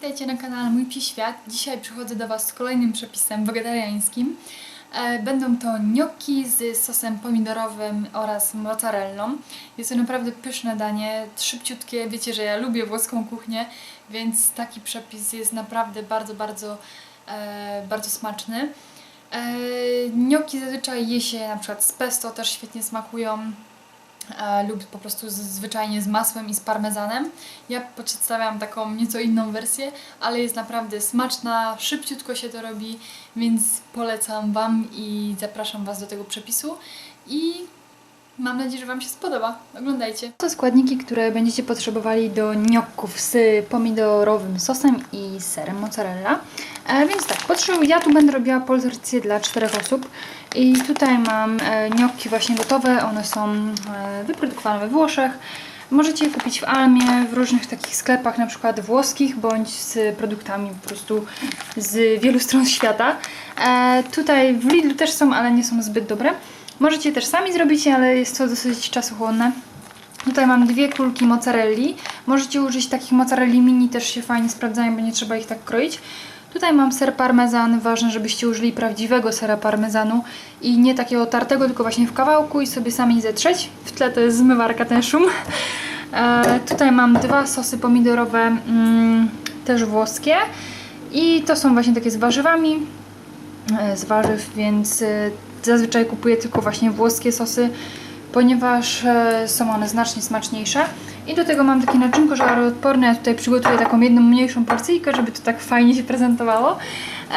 witajcie na kanale Mój Psi Świat. Dzisiaj przychodzę do Was z kolejnym przepisem wegetariańskim. E, Będą to gnocchi z sosem pomidorowym oraz mozzarellą. Jest to naprawdę pyszne danie, szybciutkie. Wiecie, że ja lubię włoską kuchnię, więc taki przepis jest naprawdę bardzo, bardzo, e, bardzo smaczny. E, Gnocchi zazwyczaj je się na przykład z pesto, też świetnie smakują lub po prostu zwyczajnie z masłem i z parmezanem. Ja przedstawiam taką nieco inną wersję, ale jest naprawdę smaczna, szybciutko się to robi, więc polecam Wam i zapraszam Was do tego przepisu i mam nadzieję, że Wam się spodoba. Oglądajcie. To składniki, które będziecie potrzebowali do gnocków z pomidorowym sosem i serem mozzarella. E, więc tak, potrzebuję, ja tu będę robiła porcję dla czterech osób i tutaj mam e, właśnie gotowe, one są e, wyprodukowane we Włoszech. Możecie je kupić w Almie, w różnych takich sklepach, na przykład włoskich, bądź z produktami po prostu z wielu stron świata. E, tutaj w Lidlu też są, ale nie są zbyt dobre. Możecie też sami zrobić, ale jest to dosyć czasochłonne. Tutaj mam dwie kulki mozzarelli. Możecie użyć takich mozzarelli mini, też się fajnie sprawdzają, bo nie trzeba ich tak kroić. Tutaj mam ser parmezan, ważne żebyście użyli prawdziwego sera parmezanu i nie takiego tartego, tylko właśnie w kawałku i sobie sami zetrzeć. W tle to jest zmywarka, ten szum. E, tutaj mam dwa sosy pomidorowe, mm, też włoskie i to są właśnie takie z warzywami, e, z warzyw, więc e, zazwyczaj kupuję tylko właśnie włoskie sosy, ponieważ e, są one znacznie smaczniejsze. I do tego mam takie naczynko żaroodporne. Ja tutaj przygotuję taką jedną mniejszą porcyjkę, żeby to tak fajnie się prezentowało.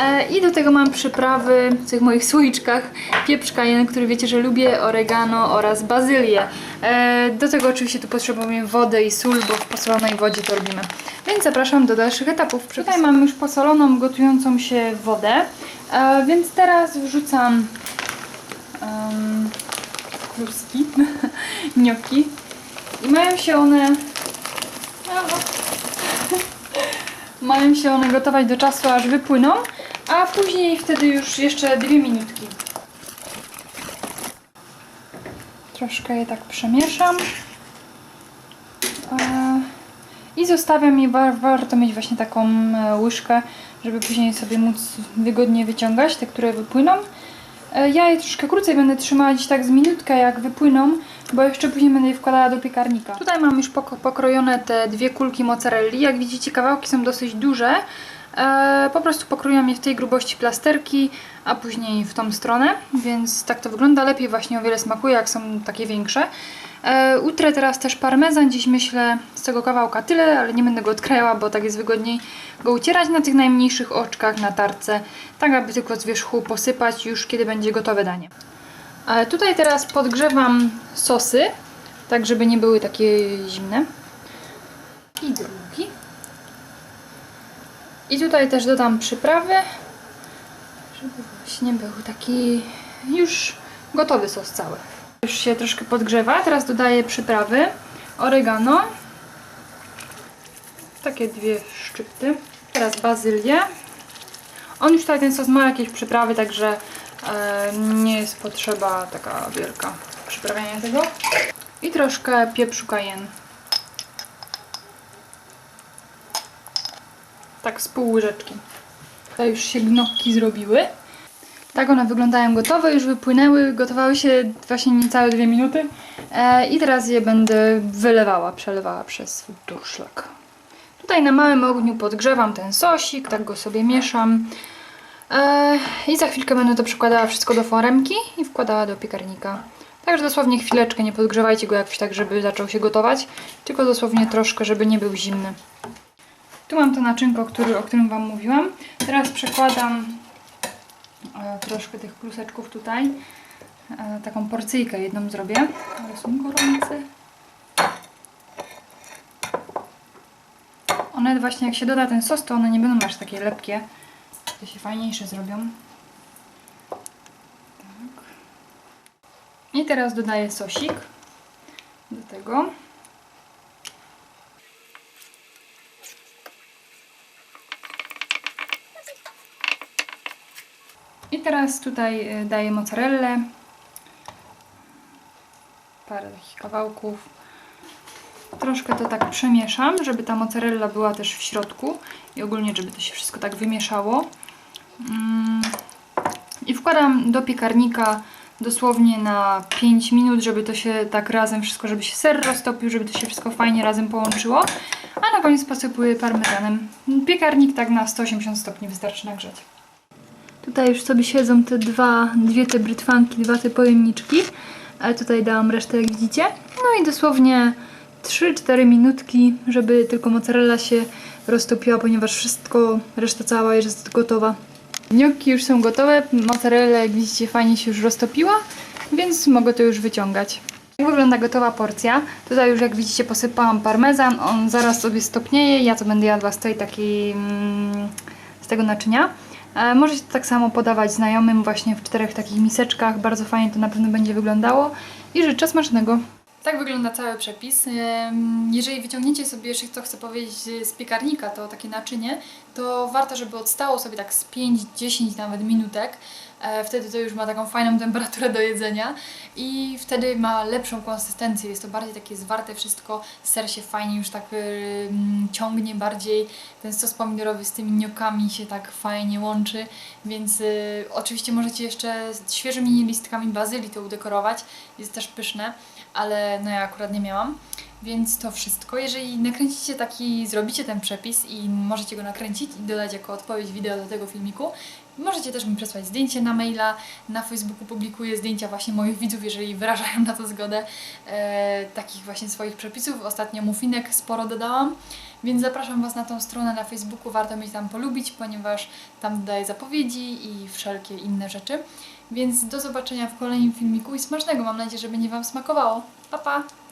E, I do tego mam przyprawy w tych moich słoiczkach. Pieprz cayenne, który wiecie, że lubię, oregano oraz bazylię. E, Do tego oczywiście tu potrzebuję wodę i sól, bo w posolonej wodzie to robimy. Więc zapraszam do dalszych etapów. Tutaj mam już posoloną, gotującą się wodę. Więc teraz wrzucam um, kluski, gnocchi. I mają się one. Mają się one gotować do czasu, aż wypłyną, a później wtedy już jeszcze dwie minutki. Troszkę je tak przemieszam. E, I zostawiam je, wa- warto mieć właśnie taką e, łyżkę, żeby później sobie móc wygodnie wyciągać te, które wypłyną. E, Ja je troszkę krócej będę trzymała gdzieś tak z minutkę jak wypłyną, bo jeszcze później będę je wkładała do piekarnika. Tutaj mam już pokrojone te dwie kulki mozzarelli. Jak widzicie kawałki są dosyć duże. E, po prostu pokroiłam je w tej grubości plasterki, a później w tą stronę, więc tak to wygląda. Lepiej właśnie o wiele smakuje, jak są takie większe. E, utrę teraz też parmezan, dziś myślę z tego kawałka tyle, ale nie będę go odkrajała, bo tak jest wygodniej go ucierać na tych najmniejszych oczkach, na tarce, tak aby tylko z wierzchu posypać już kiedy będzie gotowe danie. Ale tutaj teraz podgrzewam sosy, tak żeby nie były takie zimne. I drugi. I tutaj też dodam przyprawy, żeby właśnie był taki już gotowy sos cały. Już się troszkę podgrzewa, teraz dodaję przyprawy. Oregano. Takie dwie szczypty. Teraz bazylię. On już tutaj ten sos ma jakieś przyprawy, także e, nie jest potrzeba taka wielka przyprawiania tego. I troszkę pieprzu cayenne. Tak z pół łyżeczki. To już się gnocchi zrobiły. Tak one wyglądają gotowe, już wypłynęły, gotowały się właśnie niecałe dwie minuty. E, I teraz je będę wylewała, przelewała przez durszlak. Tutaj na małym ogniu podgrzewam ten sosik, tak go sobie mieszam. E, I za chwilkę będę to przekładała wszystko do foremki i wkładała do piekarnika. Także dosłownie chwileczkę, nie podgrzewajcie go jakoś tak, żeby zaczął się gotować, tylko dosłownie troszkę, żeby nie był zimny. Tu mam to naczynko, który, o którym Wam mówiłam. Teraz przekładam e, troszkę tych kluseczków tutaj. E, taką porcyjkę jedną zrobię. Ale są gorące. One właśnie jak się doda ten sos, to one nie będą aż takie lepkie. To się fajniejsze zrobią. Tak. I teraz dodaję sosik do tego. I teraz tutaj y, daję mozzarellę. Parę takich kawałków. Troszkę to tak przemieszam, żeby ta mozzarella była też w środku i ogólnie, żeby to się wszystko tak wymieszało. Mm. I wkładam do piekarnika dosłownie na 5 minut, żeby to się tak razem wszystko, żeby się ser roztopił, żeby to się wszystko fajnie razem połączyło. A na koniec posypuję parmezanem. Piekarnik tak na 180 stopni wystarczy nagrzać. Tutaj już sobie siedzą te dwa, dwie te brytwanki, dwa te pojemniczki. Ale tutaj dałam resztę, jak widzicie. No i dosłownie 3-4 minutki, żeby tylko mozzarella się roztopiła, ponieważ wszystko, reszta cała jest gotowa. Gnocchi już są gotowe, mozzarella jak widzicie fajnie się już roztopiła, więc mogę to już wyciągać. Jak wygląda gotowa porcja? Tutaj już jak widzicie posypałam parmezan, on zaraz sobie stopnieje, ja to będę jadła z tej takiej, mm, z tego naczynia. E, możecie to tak samo podawać znajomym właśnie w czterech takich miseczkach, bardzo fajnie to na pewno będzie wyglądało i życzę smacznego. Tak wygląda cały przepis. Jeżeli wyciągniecie sobie jeszcze, co chcę powiedzieć, z piekarnika, to takie naczynie, to warto, żeby odstało sobie tak z 5-10 nawet minutek. E, Wtedy to już ma taką fajną temperaturę do jedzenia i wtedy ma lepszą konsystencję. Jest to bardziej takie zwarte wszystko, ser się fajnie już tak ciągnie bardziej. Ten sos pomidorowy z tymi gniokami się tak fajnie łączy, więc y, oczywiście możecie jeszcze świeżymi listkami bazylii to udekorować. Jest też pyszne ale no ja akurat nie miałam. Więc to wszystko. Jeżeli nakręcicie taki, zrobicie ten przepis i możecie go nakręcić i dodać jako odpowiedź wideo do tego filmiku, możecie też mi przesłać zdjęcie na maila. Na Facebooku publikuję zdjęcia właśnie moich widzów, jeżeli wyrażają na to zgodę. E, takich właśnie swoich przepisów. Ostatnio muffinek sporo dodałam. Więc zapraszam Was na tą stronę na Facebooku, warto mnie tam polubić, ponieważ tam dodaję zapowiedzi i wszelkie inne rzeczy. Więc do zobaczenia w kolejnym filmiku i smacznego. Mam nadzieję, że będzie Wam smakowało. Pa, pa!